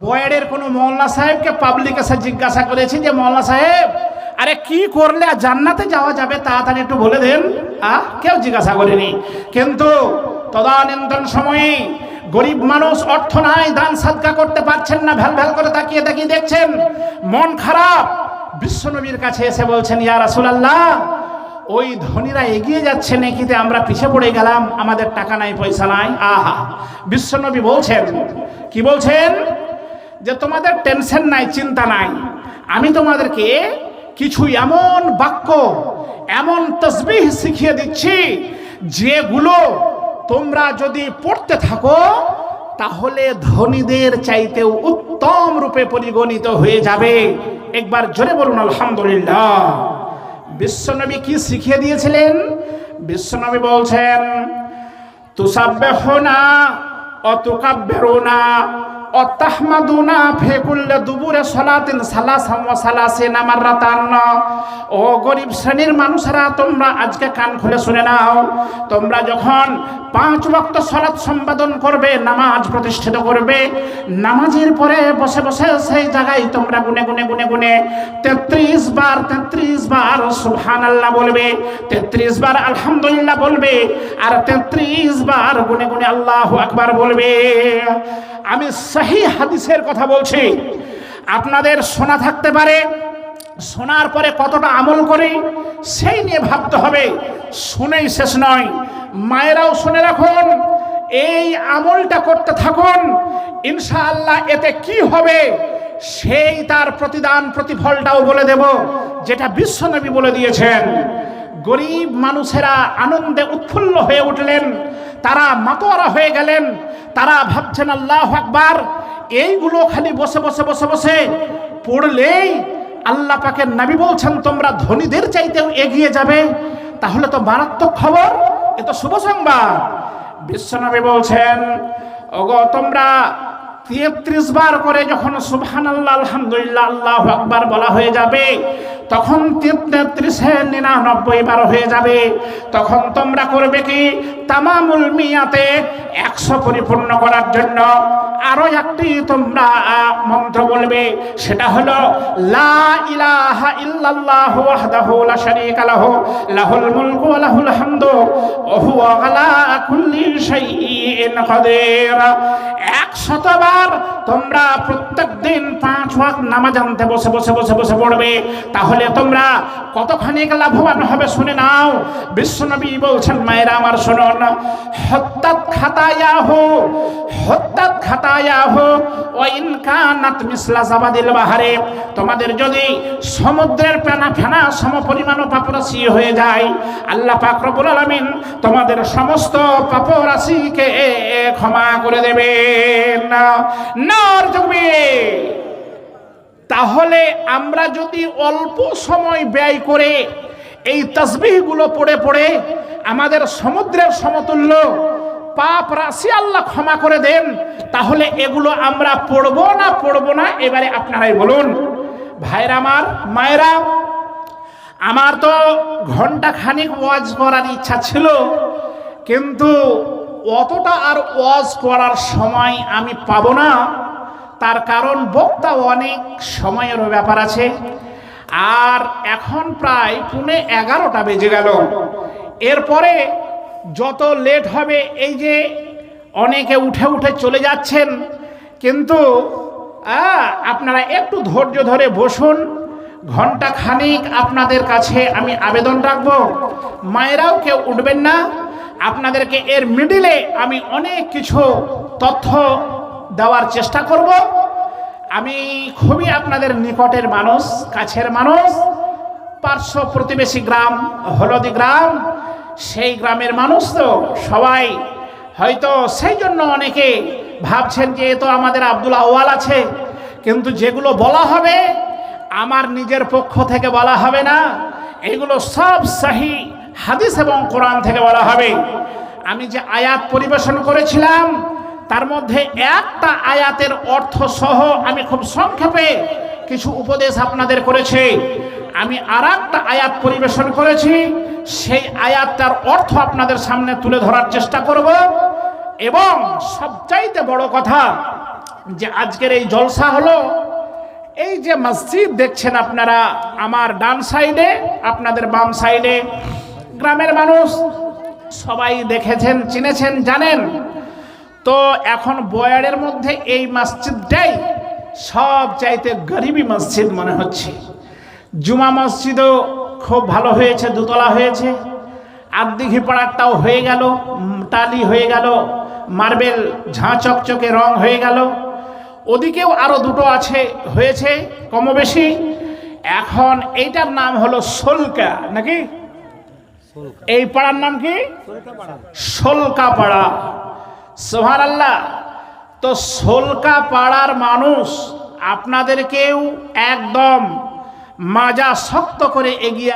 বয়েডের কোনো মৌলানা সাহেবকে পাবলিক এসে জিজ্ঞাসা করেছি যে মৌলানা সাহেব, আরে কি করলে জান্নাতে যাওয়া যাবে? তাড়াতাড়ি একটু বলে দেন। আহ কেউ জিজ্ঞাসা করেনি। কিন্তু তদানীন্তন সময়ে গরিব মানুষ অর্থ নাই, দান সাদকা করতে পারছেন না, ভ্যাল ভ্যাল করে তাকিয়ে তাকিয়ে দেখছেন, মন খারাপ। বিশ্বনবীর কাছে এসে বলছেন, ইয়া রাসূলুল্লাহ, ওই ধনীরা এগিয়ে যাচ্ছে নেকিতে, আমরা পিছিয়ে পড়ে গেলাম, আমাদের টাকা নাই, পয়সা নাই। আহা, বিশ্বনবী বলছেন, কি বলছেন? যে তোমাদের টেনশন নাই, চিন্তা নাই। আমি তোমাদেরকে কিছু এমন বাক্য, এমন তসবিহ শিখিয়ে দিচ্ছি, যেগুলো তোমরা যদি পড়তে থাকো, তাহলে ধনীদের চাইতেও উত্তম রূপে পরিগণিত হয়ে যাবে। একবার জোরে বলুন, আলহামদুলিল্লাহ। বিশ্বনবী কি শিখিয়ে দিয়েছিলেন? বিশ্বনবী বলছেন, তুসাব্বেহুনা অতুকাব্বিরুনা অতাহমাদুনা ফেকুল্লে দুবুরে সলাতিন সালাসাম ওয়া সালাসিনা মাররাতান ও গরিব শ্রেণির মানুষেরা, তোমরা আজকে কান খুলে শুনে নাও। তোমরা যখন পাঁচ ওয়াক্ত সলাৎ সম্পাদন করবে, নামাজ প্রতিষ্ঠিত করবে, নামাজের পরে বসে বসে সেই জায়গায় তোমরা গুনে গুনে গুনে গুনে তেত্রিশ বার তেত্রিশ বার সুবহান আল্লাহ বলবে, তেত্রিশ বার আলহামদুলিল্লাহ বলবে, আর তেত্রিশ বার গুনে গুনে আল্লাহ আকবার বলবে। আমি সহি হাদিসের কথা বলছি। আপনাদের শোনা থাকতে পারে, শোনার পরে কতটা আমল করে, সেই নিয়ে ভাবতে হবে। শুনেই শেষ নয়। মায়েরাও শুনে রাখুন, এই আমলটা করতে থাকুন। ইনশাআল্লাহ এতে কি হবে, সেই তার প্রতিদান, প্রতিফলটাও বলে দেব, যেটা বিশ্বনবী বলে দিয়েছেন। গরিব মানুষেরা আনন্দে উৎফুল্ল হয়ে উঠলেন। তারা মাতোয়ারা হয়ে গেলেন। তারা ভাবছেন, আল্লাহ আকবার! এইগুলো খালি বসে বসে বসে বসে পড়লেই আল্লাহ পাকের নাবি বলছেন, তোমরা ধনীদের চাইতেও এগিয়ে যাবে। তাহলে তো মারাত্মক খবর, এ তো শুভ সংবাদ। বিশ্বনবী বলছেন, ওগো, তোমরা তেত্রিশ বার করে যখন সুবহান আল্লাহ আলহামদুলিল্লাহ, আল্লাহ আকবার বলা হয়ে যাবে, তখন তেত্রিশে নিরানব্বই বার হয়ে যাবে। তখন তোমরা করবে কি? তামামুল মিয়াতে একশো পরিপূর্ণ করার জন্য আরও একটি তোমরা মন্ত্র বলবে, সেটা হলো, লা ইলাহা ইল্লাল্লাহ ওয়াহদাহু লা শারীকা লাহু, লাহুল মুলকু ওয়া লাহুল হামদু ওয়া হুয়া আলা কুল্লি শাইইন কাদির। একশতবার তোমরা প্রত্যেক দিন পাঁচ ওয়াক্ত নামাজ আনতে বসে বসে বসে বসে পড়বে। তাহলে তোমরা কতখানি লাভবান হবে শুনে নাও। বিশ্বনবী বলছেন, মায়েরা আমার শুনুন হত্যাত খাতায়া হো হত্যাত খাতায়া হো ও ইনকানাত মিসলা জাবাদিল বাহারে। তোমাদের যদি সমুদ্রের পেনা ফেনা সম পরিমাণ পাপরাশি হয়ে যায়, আল্লাহ পাক তোমাদের সমস্ত পাপরাশিকে ক্ষমা করে দেবেন। নর জগবে। তাহলে আমরা যদি অল্প সময় ব্যয় করে এই তসবিহগুলো পড়ে পড়ে আমাদের সমুদ্রের সমতুল্য পাপ রাশি আল্লাহ ক্ষমা করে দেন, তাহলে এগুলো আমরা পড়ব না পড়ব না, এবারে আপনারাই বলুন, ভাইরা আমার, মায়েরা, আমার তো ঘণ্টা খানিক ওয়াজ করার ইচ্ছা ছিল, কিন্তু অতটা আর ওয়াজ করার সময় আমি পাব না। তার কারণ বক্তা অনেক সময়েরও ব্যাপার আছে। আর এখন প্রায় পুনে এগারোটা বেজে গেল। এরপরে যত লেট হবে, এই যে অনেকে উঠে উঠে চলে যাচ্ছেন, কিন্তু আপনারা একটু ধৈর্য ধরে বসুন। ঘণ্টা খানিক আপনাদের কাছে আমি আবেদন রাখব। মায়েরাও কেউ উঠবেন না। আপনাদেরকে এর মিডিলে আমি অনেক কিছু তথ্য দেওয়ার চেষ্টা করব। আমি খুবই আপনাদের নিকটের মানুষ, কাছের মানুষ। পার্শ্ব প্রতিবেশী গ্রাম, হলদি গ্রাম, সেই গ্রামের মানুষ তো সবাই। হয়তো সেই জন্য অনেকে ভাবছেন যে এ তো আমাদের আব্দুল আওয়াল আছে, কিন্তু যেগুলো বলা হবে, আমার নিজের পক্ষ থেকে বলা হবে না। এগুলো সব সাহি হাদিস এবং কোরআন থেকে বলা হবে। আমি যে আয়াত পরিবেশন করেছিলাম, তার মধ্যে একটা আয়াতের অর্থ সহ আমি খুব সংক্ষেপে কিছু উপদেশ আপনাদের করেছি। আমি আর একটা আয়াত পরিবেশন করেছি, সেই আয়াতটার অর্থ আপনাদের সামনে তুলে ধরার চেষ্টা করব। এবং সবচাইতে বড় কথা যে আজকের এই জলসা হলো, এই যে মসজিদ দেখছেন আপনারা, আমার ডান সাইডে, আপনাদের বাম সাইডে গ্রামের মানুষ সবাই দেখেছেন, চিনেছেন, জানেন। তো এখন বয়ারের মধ্যে এই মসজিদটাই সব চাইতে গরিবী মসজিদ মনে হচ্ছে। জুমা মসজিদও খুব ভালো হয়েছে, দুতলা হয়েছে। আর্দিঘি পাড়ারটাও হয়ে গেল, টালি হয়ে গেল, মার্বেল ঝাঁ চকচকে রং হয়ে গেল। ওদিকেও আরও দুটো আছে, হয়েছে কম বেশি। এখন এইটার নাম হলো সোলকা, নাকি? এই পাড়ার নাম কি? সোলকা পাড়া সোহান আল্লাহ তো সোলকা পাড়ার মানুষ আপনাদেরকেও একদম মাজা শক্ত করে এগিয়ে